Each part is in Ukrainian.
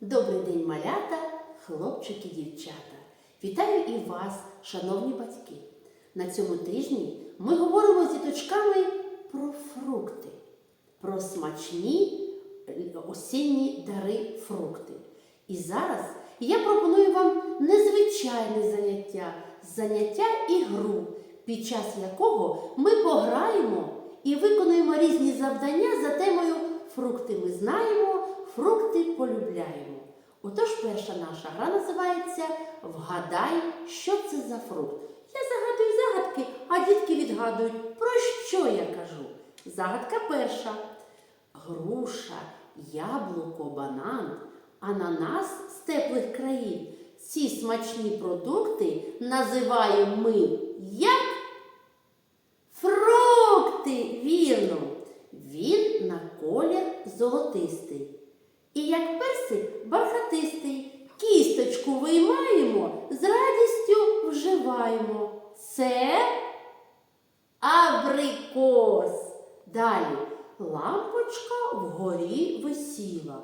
Добрий день, малята, хлопчики, дівчата. Вітаю і вас, шановні батьки. На цьому тижні ми говоримо з діточками про фрукти, про смачні осінні дари фрукти. І зараз я пропоную вам незвичайне заняття, заняття і гру, під час якого ми пограємо і виконуємо різні завдання за темою Фрукти ми знаємо, фрукти полюбляємо. Отож, перша наша гра називається Вгадай, що це за фрукт. Я загадую загадки, а дітки відгадують, про що я кажу. Загадка перша. Груша, яблуко, банан, ананас з теплих країн. Ці смачні продукти називаємо ми як фрукти, вірно. Він на колір золотистий. І як персик бархатистий. Кісточку виймаємо, з радістю вживаємо. Це абрикос. Далі лампочка вгорі висіла.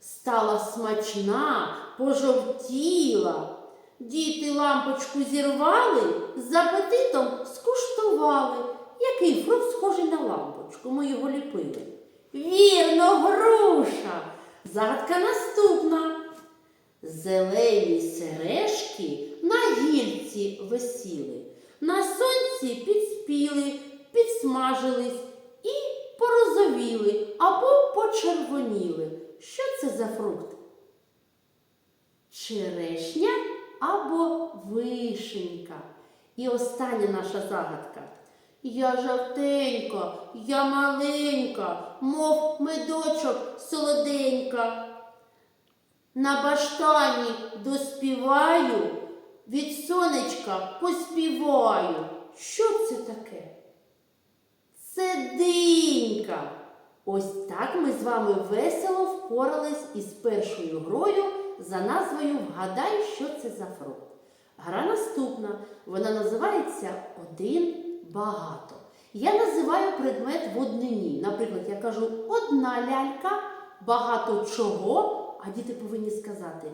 Стала смачна, пожовтіла. Діти лампочку зірвали, з апетитом скуштували. Який фрукт схожий на лампочку? Ми його ліпили. Вірно, груша. Загадка наступна. Зелені сережки на гільці висіли, на сонці підспіли, підсмажились і порозовіли або почервоніли. Що це за фрукт? Черешня або вишенька. І остання наша загадка. Я жовтенька, я маленька, мов медочок солоденька. На баштані доспіваю, від сонечка поспіваю. Що це таке? Це динька. Ось так ми з вами весело впорались із першою грою за назвою Вгадай, що це за фрукт. Гра наступна. Вона називається Один багато. Я називаю предмет в однині. Наприклад, я кажу одна лялька, багато чого, а діти повинні сказати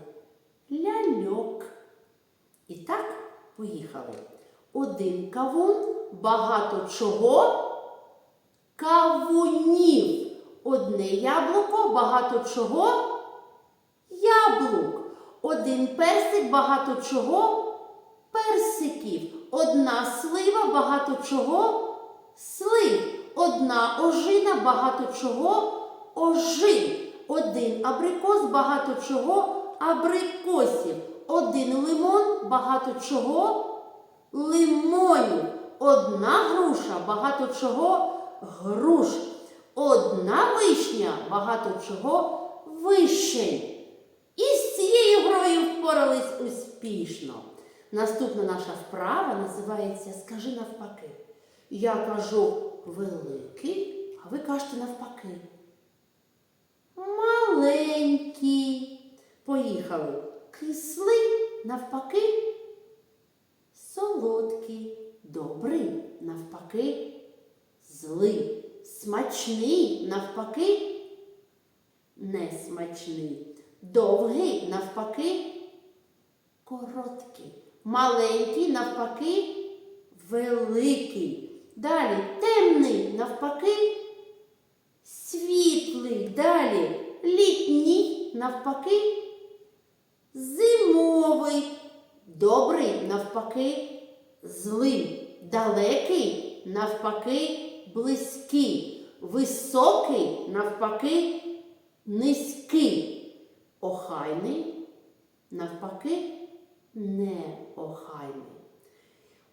ляльок. І так, поїхали. Один кавун, багато чого, кавунів. Одне яблуко, багато чого, яблук. Один персик, багато чого, персиків. Одна слива, багато чого, слив. Одна ожина, багато чого, ожин. Один абрикос, багато чого, абрикосів. Один лимон, багато чого, лимонів. Одна груша, багато чого, груш. Одна вишня, багато чого, вишень. І з цією грою впорались успішно. Наступна наша вправа називається Скажи навпаки. Я кажу великий, а ви кажете навпаки. Маленький. Поїхали. Кислий навпаки. Солодкий. Добрий навпаки. Злий. Смачний навпаки. Несмачний. Довгий навпаки. Короткий. Маленький навпаки. Великий. Далі темний навпаки. Світлий. Далі літній навпаки. Зимовий. Добрий навпаки. Злий. Далекий навпаки. Близький. Високий навпаки. Низький. Охайний навпаки неохайний.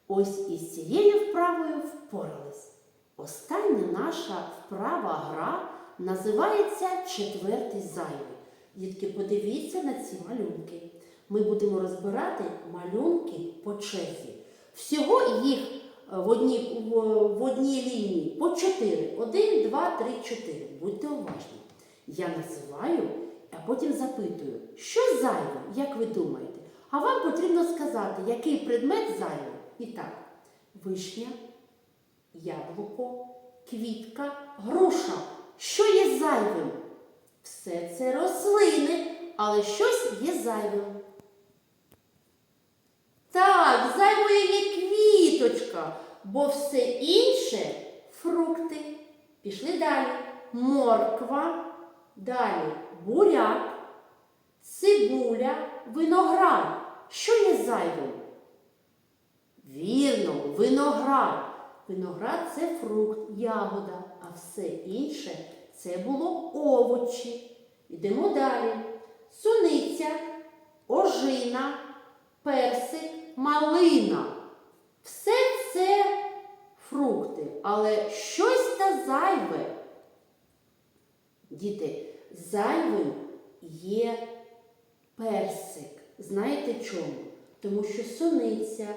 Ось із цією вправою впорались. Остання наша вправа гра називається четвертий зайвий. Дітки, подивіться на ці малюнки. Ми будемо розбирати малюнки по черзі. Всього їх е, в одній, в, одній лінії по чотири. Один, два, три, чотири. Будьте уважні. Я називаю, а потім запитую, що зайве, як ви думаєте? А вам потрібно сказати, який предмет зайвий. І так, вишня, яблуко, квітка, груша. Що є зайвим? Все це рослини. але щось є зайвим. Так, зайвою є квіточка, бо все інше фрукти. Пішли далі. Морква, далі буряк, цибуля, виноград. Зайвим? Вірно, виноград. Виноград це фрукт, ягода, а все інше це було овочі. Йдемо далі. Суниця, ожина, персик, малина. Все це фрукти, але щось та зайве. Діти, зайвим є персик. Знаєте чому? Тому що суниця,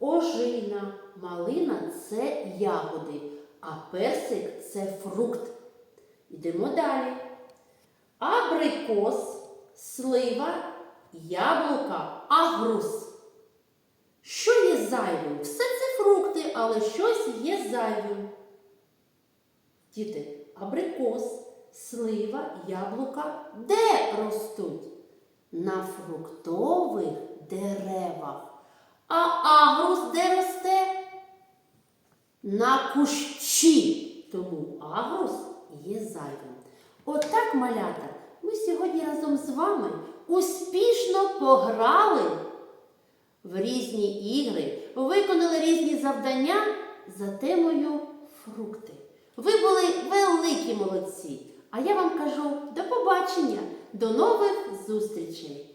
ожина, малина це ягоди, а персик це фрукт. Йдемо далі. Абрикос, слива, яблука, агрус. Що є зайвим? Все це фрукти, але щось є зайвим. Діти, абрикос, слива, яблука де ростуть? На фруктових деревах. А агрус де росте? На кущі. Тому агрус є зайвим. Отак, малята, ми сьогодні разом з вами успішно пограли в різні ігри, виконали різні завдання за темою фрукти. Ви були великі молодці. А я вам кажу до побачення, до нових зустрічей!